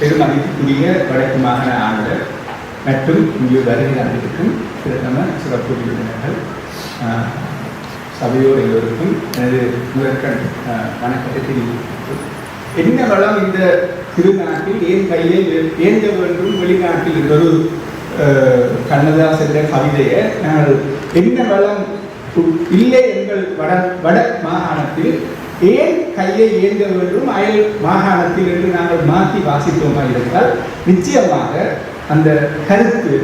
பெருமதிப்புக்குரிய வடக்கு மாகாண ஆளுநர் மற்றும் இங்கு வருகை தந்திருக்கும் பிரதம சிறப்பு விருந்தினர்கள் சபையோர் எல்லோருக்கும் எனது முதற்கண் வணக்கத்தை தெரிவித்து என்ன வளம் இந்த திருநாட்டில்? ஏன் கையை ஏந்த வேண்டும் வெளிநாட்டில் இன்னொரு ஒரு ஆஹ், கவிதையை நாங்கள் என்ன வளம்? இல்லை எங்கள் வட வட மாகாணத்தில் ஏன் கையை இயங்க வேண்டும்? அயல் மாகாணத்தில் என்று நாங்கள் மாற்றி வாசித்தோமா இருந்தால் நிச்சயமாக அந்த கருத்து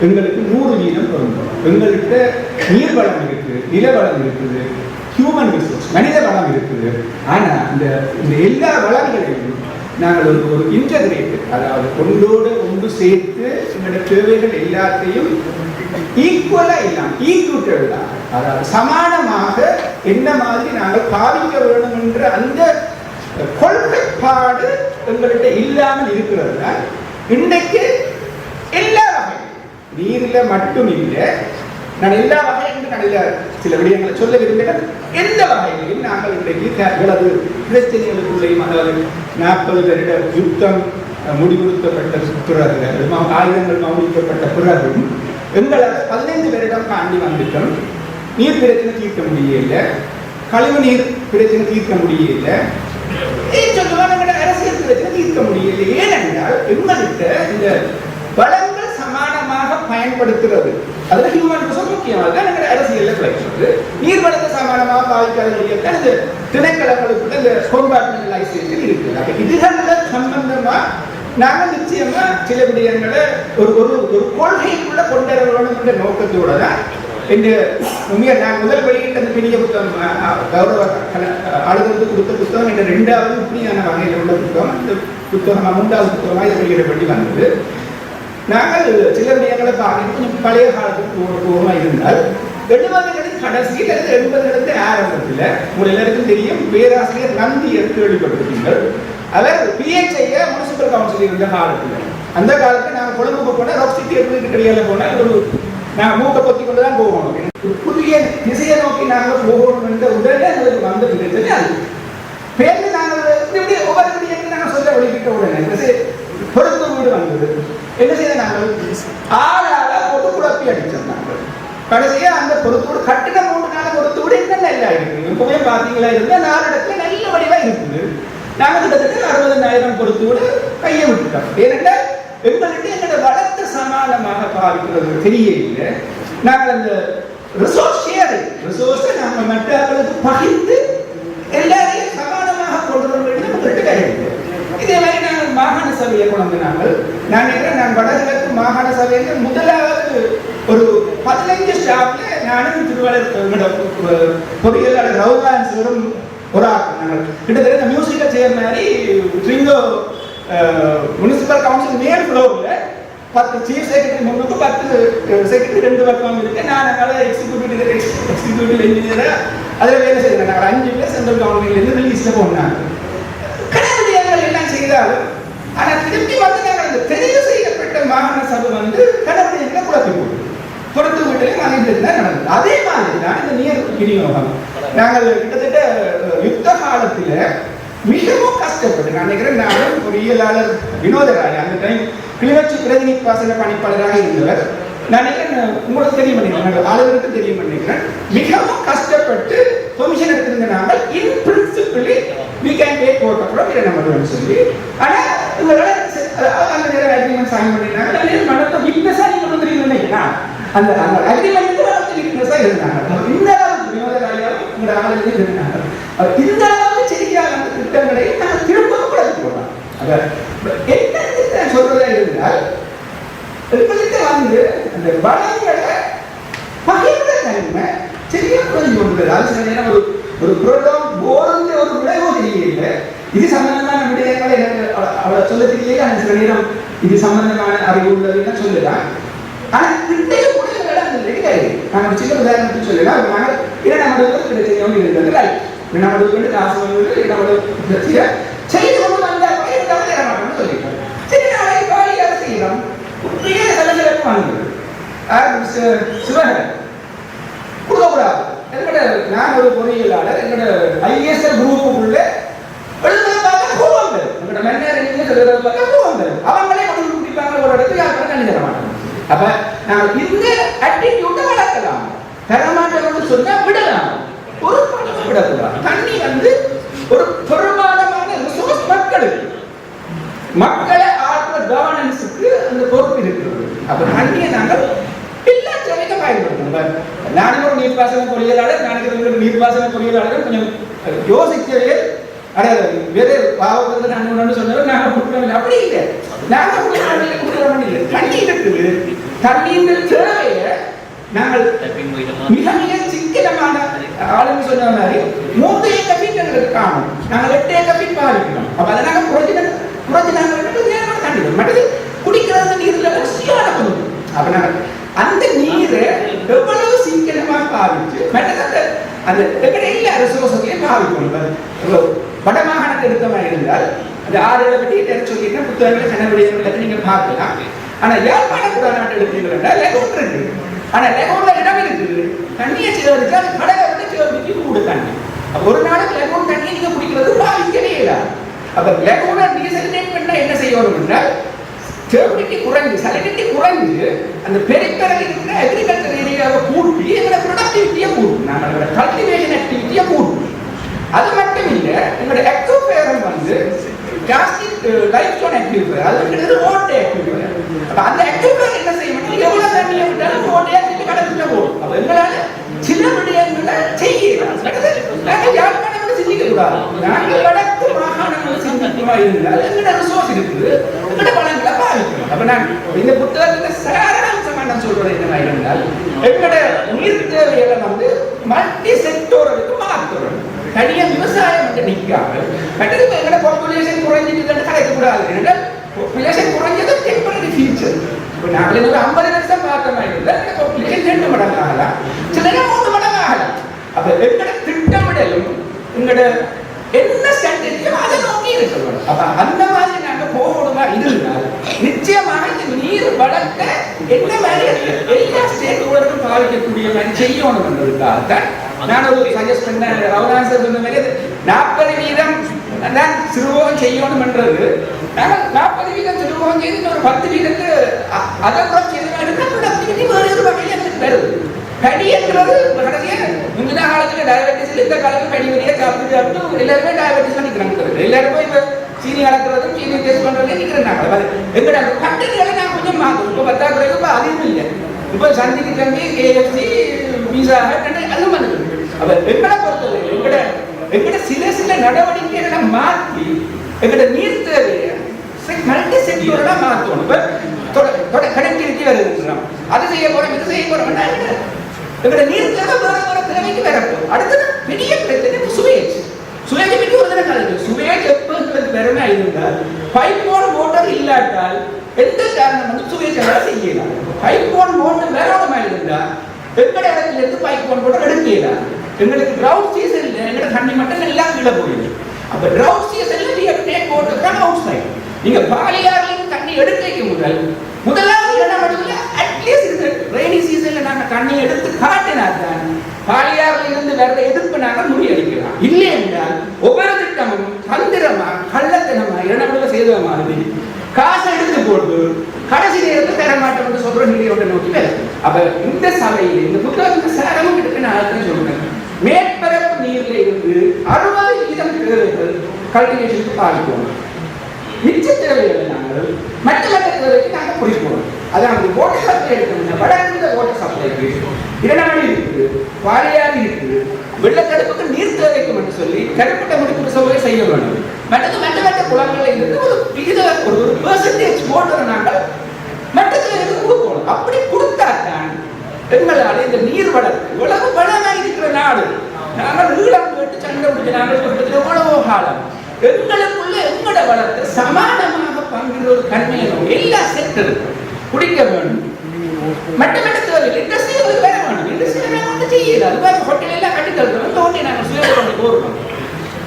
எங்களுக்கு நூறு வீதம் பொருந்தும் எங்கள்கிட்ட நீர் வளம் இருக்குது நில வளம் இருக்குது ஹியூமன் ரிசோர்ஸ் மனித வளம் இருக்குது. ஆனால் இந்த இந்த எல்லா வளங்களையும் நாங்கள் ஒரு ஒரு இன்டகிரேட்டட் அதாவது ஒன்றோடு ஒன்று சேர்த்து எங்களோட தேவைகள் எல்லாத்தையும் ஈக்குவலா இல்லாம ஈக்குவட்டா அதாவது சமானமாக என்ன மாதிரி நாங்கள் பாவிக்க வேண்டும் என்ற அந்த கொள்கைப்பாடு எங்கள்கிட்ட இல்லாமல் இருக்கிறதுனால் இன்னைக்கு எல்லா வகை நீரில் மட்டும் இல்லை நான் எல்லா வகையிலும் நான் இல்ல சில விடயங்களை சொல்ல விரும்புகிறேன் எந்த வகையிலையும் நாங்கள் இன்றைக்கு க- இவ்வளவு பிரச்சனைகளுக்குள்ளேயும் அதாவது நாற்பது வருட யுத்தம் முடிவுறுத்தப்பட்ட பிறகு ஆயுதங்கள் மௌனிக்கப்பட்ட பிறகும் எங்களால் பதினைந்து வருடம் தாண்டி வந்துட்டோம் நீர் பிரச்சனை தீர்க்க முடியல. கழிவு நீர் பிரச்சனை தீர்க்க முடியல. அரசியல் பிரச்சனை தீர்க்க முடியல. ஏனென்றால் எங்கள்கிட்ட இந்த வளங்கள் சமானமாக பயன்படுத்துறது அதுல ஹியூமன் ரிசோர்ஸ் முக்கியமாக எங்க அரசியல் கிடைக்கிறது நீர் வளத்தை சமானமாக பாதிக்காத முடியாது இந்த திணைக்களங்களுக்குள்ள இந்த கோம்பார்ட்மெண்டலைசேஷன் இருக்குது. அப்ப இதுகள சம்பந்தமா நாங்கள் நிச்சயமா சில விடயங்களை ஒரு ஒரு ஒரு கொள்கைக்குள்ள கொண்டு வர வேண்டும் என்ற நோக்கத்தோட தான் இந்த உண்மையா நான் முதல் வெளியிட்ட அந்த பெரிய புத்தகம் கௌரவ ஆளுநருக்கு கொடுத்த புத்தகம் என்ற ரெண்டாவது இப்படியான வகையில் உள்ள புத்தகம். இந்த புத்தகம் மூன்றாவது புத்தகமாக இதை வெளியிடப்பட்டு வந்தது. நாங்கள் சில விடயங்களை பார்க்க கொஞ்சம் பழைய காலத்துக்கு போக போகமா இருந்தால் எழுபதுகளின் கடைசியில் அல்லது எண்பதுகளின் ஆரம்பத்தில் உங்கள் எல்லாருக்கும் தெரியும் பேராசிரியர் நந்தி கேள்விப்பட்டிருக்கீங்கள் அவர் பிஹெச்ஐய முனிசிபல் கவுன்சில் இருந்த காலத்தில் அந்த காலத்தில் நாங்கள் கொழும்புக்கு போனால் ரோக் சிட்டி எப்படி கிடையாது போனால் ஒரு நாங்கள் மூக்கை பொத்தி கொண்டு தான் போகணும் ஒரு புதிய திசையை நோக்கி நாங்கள் போகணும் என்ற உடனே எங்களுக்கு வந்து இருந்தது அது. பேருந்து நாங்கள் இப்படி ஒவ்வொரு விடயத்தையும் நாங்கள் சொல்ல ஒழிக்கிட்ட உடனே இந்த பொருத்த வீடு வந்தது. என்ன செய்ய நாங்கள்? ஆளால பொது குழப்பி அடித்தோம் நாங்கள். கடைசியாக அந்த பொருத்தோடு கட்டிட மூணு நாள் பொருத்தோடு என்னென்ன எல்லாம் இருக்குது இப்பவே பார்த்தீங்களா? இருந்தால் நாலு இடத்துல நல்ல வடிவாக இருக்குது. நாங்க கிட்டத்தட்ட அறுபதனாயிரம் பொருத்தோடு கையை விட்டுட்டோம் ஏனென்றால் எங்களுக்கு எங்களோட வளர்த்த சமானமாக பாவிக்கிறது தெரியல நாங்கள் அந்த ரிசோர்ஸ் ஷேரிங் ரிசோர்ஸை நாம மற்றவர்களுக்கு பகிர்ந்து எல்லாரையும் சமானமாக கொண்டு வர வேண்டும் உங்கள்கிட்ட கிடையாது இதே மாதிரி நாங்கள் மாகாண சபையை கொண்டு நாங்கள் நான் நினைக்கிறேன் நான் வடகிழக்கு மாகாண சபையில் முதலாவது ஒரு பதினைஞ்சு ஸ்டாஃப்ல நானும் திருவாளர் பொறியியலாளர் ரவுகான் சிவரும் ஒரு ஆள் கிட்டத்தட்ட இந்த மியூசிக்கை செய்யற மாதிரி ட்ரிங்கோ முனிசிபல் கவுன்சில் மேல் ஃப்ளோர்ல பத்து சீஃப் செக்ரட்டரி முன்னுக்கு பத்து செக்ரட்டரி ரெண்டு பக்கம் இருக்கு. நான் அதனால எக்ஸிக்யூட்டிவ் எக்ஸிக்யூட்டிவ் இன்ஜினியரா அதில் வேலை செய்யறேன் நாங்கள் அஞ்சு பேர் சென்ட்ரல் கவர்மெண்ட்லேருந்து ரிலீஸில் போனாங்க. கடவுளியங்கள் எல்லாம் செய்தாலும் ஆனால் திருப்பி வந்து நாங்கள் அந்த தெரிவு செய்யப்பட்ட மாகாண சபை வந்து கடவுளியங்களை குழப்பி போடுது. பொறுத்து வீட்டிலையும் அதே தான் நடந்தது அதே மாதிரி தான் இந்த நீர் விநியோகம் நாங்கள் கிட்டத்தட்ட யுத்த காலத்தில் மிகவும் கஷ்டப்பட்டு நான் நினைக்கிறேன் நானும் பொறியியலாளர் வினோதராய் அந்த டைம் கிளிநொச்சி பிரதிநிதி பாசன பணிப்பாளராக இருந்தவர். நான் நினைக்கிறேன் உங்களுக்கு தெரியும் நினைக்கிறேன் அளவிற்கு தெரியும் நினைக்கிறேன். மிகவும் கஷ்டப்பட்டு பெர்மிஷன் எடுத்திருந்த நாங்கள் in principally we can take out கூட நம்ம சொல்லி. ஆனா இவங்களோட அந்த நேரம் அக்ரிமெண்ட் சைன் பண்ணினாங்க அந்த நேரம் மனத்தை விட்னஸா நீங்க கொண்டு வரீங்க நினைக்கிறேன் அந்த அந்த அக்ரிமெண்ட் அளவுக்கு விட்னஸா இருந்தாங்க. இந்த அளவுக்கு வினோதராயாலும் உங்களோட ஆளுநர் இருந்தாங்க. இந்த அளவுக்கு செய்யாத அந்த திட்டங்களை நாங்கள் திரும்ப கூட போடலாம் அத என்ன நான் சொல்றதா இருந்தால் எங்கள்கிட்ட வந்து அந்த வளங்களை பகிர்ந்த தன்மை சரியா புரிஞ்சு கொண்டது அது சில நேரம் ஒரு ஒரு புரோகிராம் போர்ந்த ஒரு விளைவோ தெரியல இது சம்பந்தமான விடயங்களை அவளை சொல்ல தெரியல அந்த சில நேரம் இது சம்பந்தமான அறிவு உள்ளதுன்னு சொல்லலாம் ஆனா இன்றைய முடிவு இடம் இல்லை கிடையாது நான் ஒரு சின்ன உதாரணத்துக்கு சொல்லலாம் ஒரு மகள் இரண்டாம் மடுவுக்கு பிரச்சனையோடு இருக்கிறது ரைட் இரண்டாம் மடுவுக்கு வந்து காசு வந்து இரண்டாம் மடுவு பிரச்சனை செய்து கொண்டு வந்தால் கூட இரண்டாம் தர மாட்டோம்னு சொல்லிட்டாங்க. சரி நாளை காலியாக செய்யலாம் உண்மையே சலசலப்பு வாங்குது சிவகரன் கொடுக்கக்கூடாது என்னோட நான் ஒரு பொறியியலாளர் என்னோட ஐஎஸ்எல் குரூப்புக்குள்ள எழுதுறது அவங்களே கொண்டு குடிப்பாங்க ஒரு இடத்துல யாருக்கும் தண்ணி தர மாட்டாங்க அப்ப இந்த அட்டிடியூட்டை வளர்க்கலாம். தரமாட்டவர்கள் சொன்னா விடலாம். ஒரு பணம் விடக்கூடாது. தண்ணி வந்து ஒரு பெரும்பாலமான ரிசோர்ஸ் மக்களுக்கு. மக்களை ஆற்ற கவர்னன்ஸுக்கு அந்த பொறுப்பு இருக்கிறது. அப்ப தண்ணியை நாங்கள் எல்லா துறைக்கும் பயன்படுத்தணும் நானும் ஒரு நீர்ப்பாசன பொறியியலாளர் நானும் ஒரு நீர்ப்பாசன பொறியியலாளர். கொஞ்சம் யோசிக்கவே அட வேற பாவத்தில் நான் ஒன்று சொன்னவர் நாங்கள் அப்படி இல்லை. நாங்கள் கொடுக்குறோம் இல்லை தண்ணீருக்கு இருக்குது தேவையை நாங்கள் மிக மிக சிக்கனமான ஆளுங்க சொன்ன மாதிரி மூன்று ஏக்கர் ஃபீட் எங்களுக்கு காணும் நாங்கள் எட்டு ஏக்கர் ஃபீட் பாதிக்கிறோம் அப்ப அதை நாங்கள் குறைஞ்சு குறைஞ்சு நாங்கள் ரெண்டு நேரம் தண்ணி மற்றது குடிக்கிறது நீர்ல ருசியான கொஞ்சம் அப்ப நாங்கள் அந்த நீரை எவ்வளவு சிக்கனமா பாவிச்சு மற்றது அந்த அந்த எங்கட எல்லா ரிசோர்ஸையும் பாவிக்கணும். இப்ப வட எடுத்த மாதிரி இருந்தால் அந்த ஆறுகளை பற்றி எடுத்து சொல்லியிருக்கேன். புத்தகங்களை கனவுடைய நீங்கள் பார்க்கலாம். ஆனால் யார் பண்ணக்கூடாது நாட்டு எடுத்தீங்கன்னா லெகோன் இருக்கு. ஆனால் லெகோன்ல இடம் இருக்குது? தண்ணியை சேகரிச்சு அது கடலை வந்து சேகரிச்சு கூடு தண்ணி. ஒரு நாளைக்கு லெகோன் தண்ணி நீங்க குடிக்கிறது பாதிக்கவே இல்லை. அப்ப லெகோனை டீசல்டேட் பண்ணா என்ன செய்யணும்னா என்றால் குறைஞ்சு சலினிட்டி குறைஞ்சு அந்த பெரிப்பரல் இருக்கிற அக்ரிகல்ச்சர் ஏரியாவை கூட்டி எங்களோட ப்ரொடக்டிவிட்டியை கூட்டும் நம்மளோட கல்டிவேஷன் ஆக்டிவிட்டியை கூட்டும் அது மட்டும் இல்லை எங்களோட எக்ஸோஃபேரம் வந்து ஜாஸ்தி லைஃப் ஸ்டோன் அது ஓட்டை ஆக்டிவிஃபயர் அப்ப அந்த ஆக்டிவிஃபயர் என்ன செய்யணும் எவ்வளவு தண்ணியை விட்டாலும் ஓட்டையா திருப்பி கடற்குள்ள போகும் அப்ப எங்களால சில விடயங்களை செய்யலாம் நாங்கள் யாழ்ப்பாணங்களை சிந்திக்க கூடாது நாங்கள் வடக்கு மாகாணங்களை சிந்திக்குமா இருந்தால் எங்களோட ரிசோர்ஸ் இருக்குது எங்களோட பலன்களை பாதிக்கணும் அப்ப நான் இந்த புத்தகத்துல சாராம்சமா நான் சொல்றது என்ன இருந்தால் எங்களோட நீர் தேவைகளை வந்து மல்டி செக்டோரலுக்கு மாற்றணும் தனியாக விவசாயம் வந்து நிற்காம மற்றது இப்ப பாப்புலேஷன் குறைஞ்சிட்டு கலைக்க கூடாது பாப்புலேஷன் குறைஞ்சது டெம்பரரி ஃபியூச்சர் இப்போ நாங்கள் ஒரு ஐம்பது லட்சம் பார்த்த மாதிரி இல்லை பாப்புலேஷன் ரெண்டு மடங்கு ஆகலாம் சில நேரம் மூணு மடங்கு ஆகலாம் அப்போ எங்களோட திட்டமிடலும் எங்களோட என்ன ஸ்ட்ராட்டஜியும் அதை நோக்கி இருக்கணும் அப்போ அந்த மாதிரி நாங்கள் போகணுமா? இருந்தால் நிச்சயமாக இந்த நீர் வளர்க்க என்ன மாதிரி எல்லா ஸ்டேட் ஹோல்டரும் பாதிக்கக்கூடிய மாதிரி செய்யணும் என்பதற்காகத்தான் நான் ஒரு சஜஸ்ட் பண்ணேன் ரவுனான் சார் சொன்ன மாதிரி நாற்பது வீதம் நான் சிறுவோகம் செய்யணும் என்றது நாங்கள் நாற்பது வீதம் சிறுவோகம் செய்து இன்னொரு பத்து வீதத்து அதை எடுக்க ப்ரொடக்டிவிட்டி வேறு ஒரு வகையில் எனக்கு வருது கடி என்றது கடைசியா முந்தின காலத்துல டயபெட்டிஸ் இந்த காலத்துல கடி வழியா சாப்பிட்டு சாப்பிட்டு எல்லாருமே டயபெட்டிஸ் நிக்கிறாங்க எல்லாருமே இப்ப சீனி அளக்கிறதும் சீனி டெஸ்ட் பண்றதும் நிக்கிறாங்க எங்கட அந்த கட்டங்களை நான் கொஞ்சம் மாத்தும் இப்ப பத்தாக்குறைக்கு இப்ப அதிகம் இல்லை இப்ப சந்திக்கு சந்தி கேஎஃப்சி பீஸா அது வந்து அப்ப எங்களை பொறுத்தது எங்கட எங்கட சில சில நடவடிக்கைகளை மாற்றி எங்கட நீர் தேவையை மல்டி செக்டோரா மாற்றணும் இப்ப கனெக்டிவிட்டி வருதுன்றோம் அது செய்ய போறோம் இது செய்ய போறோம் எங்கட நீர் தேவை வேற வேற திறமைக்கு வேற அடுத்தது பெரிய பிரச்சனை சுவேஜ் சுவேஜ் பற்றி ஒரு தினம் கலந்து. சுவேஜ் எப்போ திறமை இருந்தால் பைப் மோட்டர் இல்லாட்டால் எந்த காரணம் வந்து சுவேஜ் செய்யலாம் பைப் போன் மோட்டர் வேறோடமா இருந்தால் எங்கட இடத்துல இருந்து பைப் போன் மோட்டர் எடுக்கலாம் எங்களுக்கு ட்ரவுட் இல்லை எங்கட தண்ணி மட்டும் எல்லாம் கீழே போயிடுது. அப்ப ட்ரவுட் சீசன்ல நீங்க டேக் போட்டு தான் அவுட் சைட் நீங்க பாலியார்லேருந்து தண்ணி எடுக்க முதல். முதலாவது என்ன மட்டும் அட்லீஸ்ட் இந்த ரெய்னி சீசன்ல நாங்க தண்ணி எடுத்து காட்டினா தான் பாலியார்ல இருந்து வேற எதிர்ப்பு நாங்க முறியடிக்கலாம் இல்லை என்றால் ஒவ்வொரு திட்டமும் தந்திரமா கள்ளத்தனமா இரணப்படுத்த செய்த மாதிரி காசை எடுத்து போட்டு கடைசி நேரத்தில் தர மாட்டோம் என்று சொல்ற நிலையோட நோக்கி அப்ப இந்த சபையில் இந்த புத்தகத்துக்கு சேரமும் கிட்ட நான் அர்த்தம் சொல்றேன். மேற்பரப்பு நீரில் இருந்து அறுபது வீதம் தேவைகள் கல்டிவேஷனுக்கு பாதிக்கணும் மிச்ச திறவைகளை நாங்கள் மற்ற மற்ற நாங்கள் குறிப்போம் அதாவது ஓட்டர் சப்ளை எடுக்கணும் வடகிழந்த ஓட்டர் சப்ளைக்கு இடநாடு இருக்குது வாரியாறு இருக்குது வெள்ளத்தடுப்புக்கு நீர் தேவைக்கும் என்று சொல்லி கடுப்பட்ட முடிப்பு சௌகரை செய்ய வேண்டும். மற்றது மற்ற மற்ற குளங்களில் இருந்து ஒரு விகித ஒரு பெர்சன்டேஜ் போட்டு நாங்கள் மற்ற தேவைக்கு கொடுக்கணும் அப்படி கொடுத்தா எங்களால் இந்த நீர் வளர்ப்பு இவ்வளவு வளமாக இருக்கிற நாடு. நாங்கள் ஈழம் கேட்டு சண்டை பிடிச்சு நாங்கள் கொடுத்தது எவ்வளவோ காலம். எங்களுக்குள்ள எங்களோட வளத்தை சமானமாக பங்கிற ஒரு கண்மையிலும் எல்லா செக்டருக்கும் குடிக்க வேண்டும். மற்ற மற்ற தேவைகள் வேற வேணும். இண்டஸ்ட்ரி வந்து செய்யல. அது வேற ஹோட்டல் எல்லாம் கட்டி தருவோம் இந்த ஹோட்டல் நாங்கள் சுய கொண்டு போடுறோம்.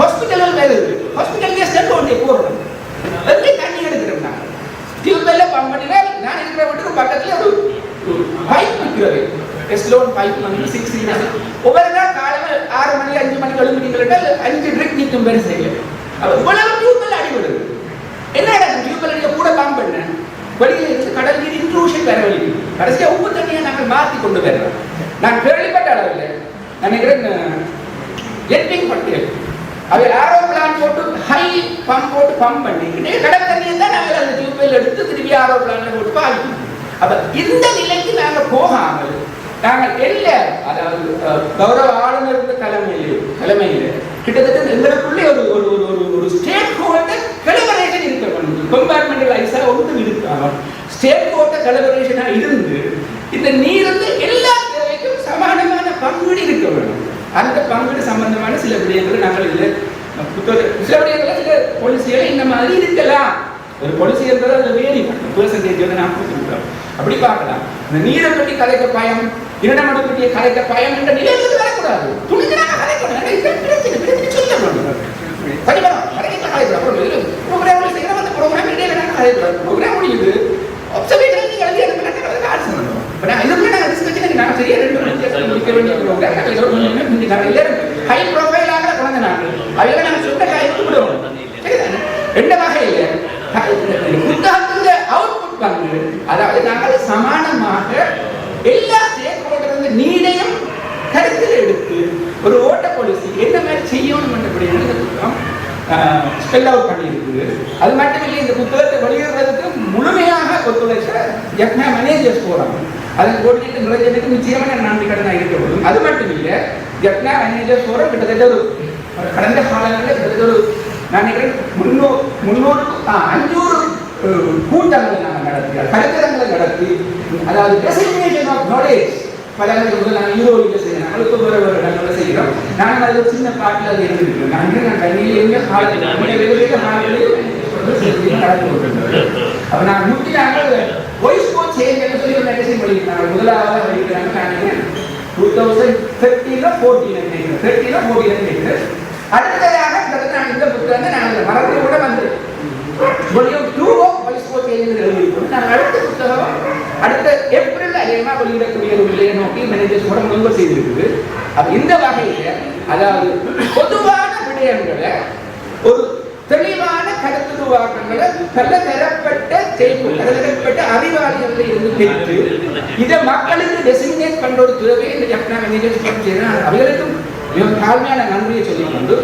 ஹாஸ்பிட்டல் வேற இருக்கு. ஹாஸ்பிட்டல் செல் கொண்டு போடுறோம். எப்படி தண்ணி எடுக்கிறோம் நாங்கள் டியூப்வெல்ல பம்ப் பண்ணினா நான் இருக்கிற வீட்டுக்கு பக்கத்துல ஒரு பைக் விற்கிறது எஸ்லோன் பைக் வந்து சிக்ஸ் ஒவ்வொரு நாள் காலையில் ஆறு மணி அஞ்சு மணிக்கு எழுந்துட்டீங்கன்னா அஞ்சு ட்ரிக் நிற்கும் பேர் செய்யல இவ்வளவு டியூப்ல அடிபடுது என்ன டியூப்ல நீங்க கூட பாம்பு பண்ணேன் வெளியில இருந்து கடல் நீர் இன்க்ளூஷன் வரவில்லை கடைசியா உப்பு தண்ணியை நாங்கள் மாற்றி கொண்டு வரோம் நான் கேள்விப்பட்ட அளவில் நினைக்கிறேன் ஜெட்டிங் பட்டியல் அவை ஆரோ பிளான் போட்டு ஹை பம்ப் போட்டு பம்ப் பண்ணி கடல் தண்ணியை தான் நாங்கள் அந்த டியூப்வெல் எடுத்து திருப்பி ஆரோ பிளான்ல போட்டு பாய்க்கணும் அப்ப இந்த நிலை நாங்கள் போகாமல் நாங்கள் எல்லாரும் அதாவது கௌரவ ஆளுநருக்கு தலைமையில் தலைமையில் கிட்டத்தட்ட எங்களுக்குள்ளே ஒரு ஒரு ஒரு ஒரு ஒரு ஸ்டேட் ஹோல்டர் கலபரேஷன் இருக்க வேண்டும். கம்பார்ட்மெண்டல் ஐசா ஒன்றும் இருக்காமல் ஸ்டேட் ஹோல்டர் கலபரேஷனா இருந்து இந்த நீர் வந்து எல்லா தேவைக்கும் சமானமான பங்கீடு இருக்க வேண்டும். அந்த பங்கீடு சம்பந்தமான சில விடயங்களை நாங்கள் இதில் புத்தக- சில விடயங்களை சில பாலிசிகளை இந்த மாதிரி இருக்கலாம். ஒரு பொலிசி என்றது அதில் வேரி பர்சன்டேஜ் வந்து நான் கொடுத்துருக்கோம் அப்படி பார்க்கலாம். இந்த நீரை பற்றி கலைக்க பயம் இரண்டமடம் பற்றிய கலைக்க பயம் என்ற நிலையிலிருந்து வரக்கூடாது. துணிஞ்சனாக கலைக்கணும். சொல்ல வேண்டும் சரிவா கலைக்க ப்ரோக்ராம் செய்யறோம் அந்த ப்ரோக்ராம் இடையில நாங்கள் ப்ரோக்ராம் முடியுது. அப்சர்வேஷன் நீங்கள் எழுதி அதுக்கு ஆட்சி பண்ணணும் நான் இதுக்கு நான் சரியா ரெண்டு மணி முடிக்க வேண்டிய ப்ரோக்ராம் ஒரு எல்லாரும் ஹை ப்ரொஃபைலாக குழந்தை நாங்கள் அவங்க நாங்கள் சொந்த காய்ச்சி விடுவோம். ரெண்டு வகையில். அவுட்புட் அதாவது நாங்கள் சமானமாக எல்லா ஸ்டேக் ஹோல்டர் நீடையும் கருத்தில் எடுத்து ஒரு ஓட்ட பாலிசி என்ன மாதிரி செய்யணும் என்றபடி இந்த புத்தகம் ஸ்பெல் அவுட் பண்ணியிருக்கு. அது மட்டும் இல்லை இந்த புத்தகத்தை வெளியிடுறதுக்கு முழுமையாக ஒத்துழைச்ச ஜப்னா மேனேஜர்ஸ் போகிறாங்க அதன் கோடிக்கிட்டு நுழைஞ்சதுக்கு நிச்சயமாக நன்றி கடனாக இருக்க அது மட்டும் இல்லை ஜப்னா மேனேஜர்ஸ் போகிற கிட்டத்தட்ட ஒரு கடந்த காலங்களில் கிட்டத்தட்ட ஒரு நான் நினைக்கிறேன் முன்னூறு முன்னூறு அஞ்சூறு கூட்டங்கள் நாங்கள் நடத்தி கருத்தரங்களை நடத்தி அதாவது டெசிக்னேஷன் ஆஃப் நாலேஜ் பல முதல் நாங்கள் யூரோவில் செய்யணும் நம்மளுக்கு வேறு வேறு இடங்களில் செய்கிறோம் நாங்கள் அது ஒரு சின்ன பாட்டில் அது இருந்துருக்கோம் நான் இன்னும் நான் தண்ணியில் எங்கே காலத்தில் நடந்து கொண்டிருந்தோம் அப்போ நான் முட்டி நாங்கள் வாய்ஸ் கோச் சேஞ்ச் சொல்லி ஒரு மெகசின் பண்ணியிருந்தாங்க முதலாவது படிக்கிறாங்க நான் டூ தௌசண்ட் தேர்ட்டீனில் ஃபோர்டீன் நினைக்கிறேன் தேர்ட்டீனில் ஃபோர்டீன் நினைக்கிறேன் அடுத்ததாக கிட்டத்தட்ட நான் இந்த புத்தகத்தை நான் அந்த மறந்து கூட வந்து வால்யூம் டூ ஆஃப் வாய்ஸ் எழுதியிருக்கோம் அடுத்த புத்தகம் அடுத்த ஏப்ரல் அதிகமாக வெளியிடக்கூடிய ஒரு நிலையை நோக்கி முன்பு செய்திருக்குது. இந்த வகையில் அதாவது பொதுவான விடயங்களை ஒரு தெளிவான கருத்துருவாக்கங்களை பல தரப்பட்ட தேர்வு பலதரப்பட்ட அறிவாளிகளில் இருந்து பெற்று இதை மக்களுக்கு டெசிக்னேட் பண்ற ஒரு இந்த ஜப்னா மேனேஜர்ஸ் அவைகளுக்கும் மிக தாழ்மையான நன்றியை சொல்லிக் கொண்டு